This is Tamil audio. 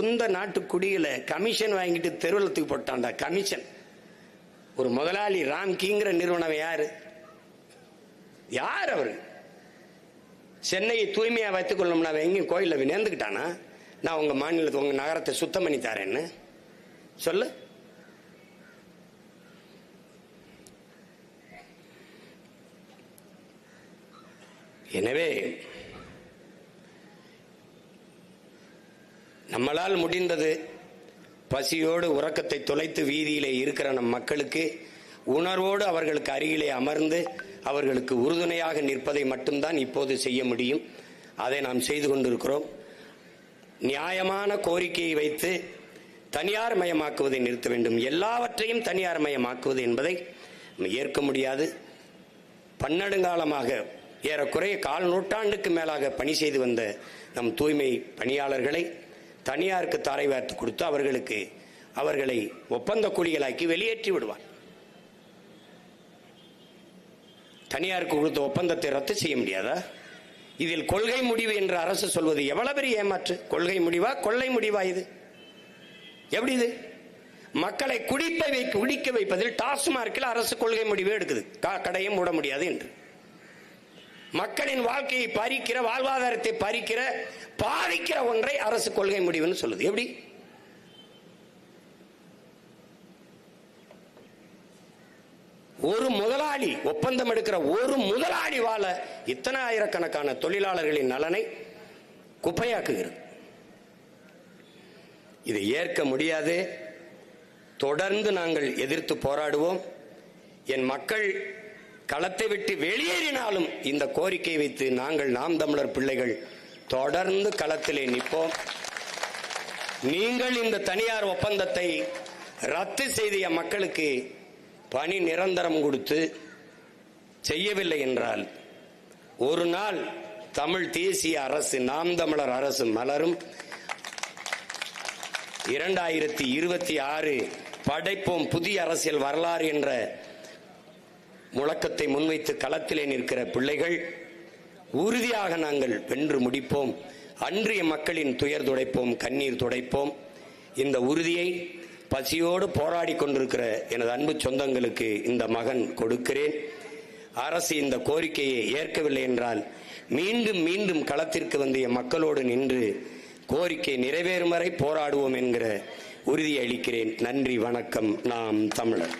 சொந்த நாட்டு குடியில கமிஷன் வாங்கிட்டு தெருவில் தூக்கி போட்டான்டா கமிஷன் ஒரு முதலாளி ராம் கிங்கிற நிறுவனம் யாரு? யார் அவரு? சென்னையை தூய்மையா வைத்துக் கொள்ளணும்னா எங்கேயும் கோயிலில் வினேந்துக்கிட்டானா நான் உங்க மாநிலத்தை உங்க நகரத்தை சுத்தம் பண்ணி தரேன்னு. சொல்லு. எனவே நம்மளால் முடிந்தது. பசியோடு உறக்கத்தை தொலைத்து வீதியிலே இருக்கிற நம் மக்களுக்கு உணர்வோடு அவர்களுக்கு அருகிலே அமர்ந்து அவர்களுக்கு உறுதுணையாக நிற்பதை மட்டும்தான் இப்போது செய்ய முடியும். அதை நாம் செய்து கொண்டிருக்கிறோம். நியாயமான கோரிக்கையை வைத்து தனியார் மயமாக்குவதை நிறுத்த வேண்டும். எல்லாவற்றையும் தனியார் மயமாக்குவது என்பதை நம்ம ஏற்க முடியாது. பன்னெடுங்காலமாக ஏறக்குறைய கால் நூற்றாண்டுக்கு மேலாக பணி செய்து வந்த நம் தூய்மை பணியாளர்களை தனியாருக்கு தாரை வார்த்து கொடுத்து அவர்களுக்கு அவர்களை ஒப்பந்த கூலிகளாக்கி வெளியேற்றி விடுவார். தனியாருக்கு கொடுத்த ஒப்பந்தத்தை ரத்து செய்ய முடியாதா? இதில் கொள்கை முடிவு என்று அரசு சொல்வது எவ்வளவு பெரிய ஏமாற்று? கொள்கை முடிவா? கொள்ளை முடிவா இது? எப்படி இது? மக்களை குடிப்பை வைக்க குடிக்க வைப்பதில் டாஸ்மார்க்கில் அரசு கொள்கை முடிவு எடுக்குது. கா- கடையை மூட முடியாது என்று. மக்களின் வாழ்க்கையை பறிக்கிற வாழ்வாதாரத்தை பறிக்கிற பாதிக்கிற ஒன்றை அரசு கொள்கை முடிவுன்னு சொல்லுது. எப்படி? ஒரு முதலாளி ஒப்பந்தம் எடுக்கிற ஒரு முதலாளி வாழ இத்தனை ஆயிரக்கணக்கான தொழிலாளர்களின் நலனை குப்பையாக்குகிறது. இதை ஏற்க முடியாது. தொடர்ந்து நாங்கள் எதிர்த்து போராடுவோம். என் மக்கள் களத்தை விட்டு வெளியேறினாலும் இந்த கோரிக்கை வைத்து நாங்கள் நாம் தமிழர் பிள்ளைகள் தொடர்ந்து களத்திலே நிற்போம். நீங்கள் இந்த தனியார் ஒப்பந்தத்தை ரத்து செய்திய மக்களுக்கு பணி நிரந்தரம் கொடுத்து செய்யவில்லை என்றால் ஒரு நாள் தமிழ் தேசிய அரசு நாம் தமிழர் அரசு மலரும். இரண்டாயிரத்தி இருபத்தி ஆறு படைப்போம் புதிய அரசியல் வரலாறு என்ற முழக்கத்தை முன்வைத்து களத்திலே நிற்கிற பிள்ளைகள் உறுதியாக நாங்கள் வென்று முடிப்போம். அன்றைய மக்களின் துயர் துடைப்போம் கண்ணீர் துடைப்போம். இந்த உறுதியை பசியோடு போராடி கொண்டிருக்கிற எனது அன்பு சொந்தங்களுக்கு இந்த மகன் கொடுக்கிறேன். அரசு இந்த கோரிக்கையை ஏற்கவில்லை என்றால் மீண்டும் மீண்டும் களத்திற்கு வந்திய மக்களோடு நின்று கோரிக்கை நிறைவேறும் வரை போராடுவோம் என்கிற உறுதியளிக்கிறேன் நன்றி வணக்கம். நாம் தமிழர்.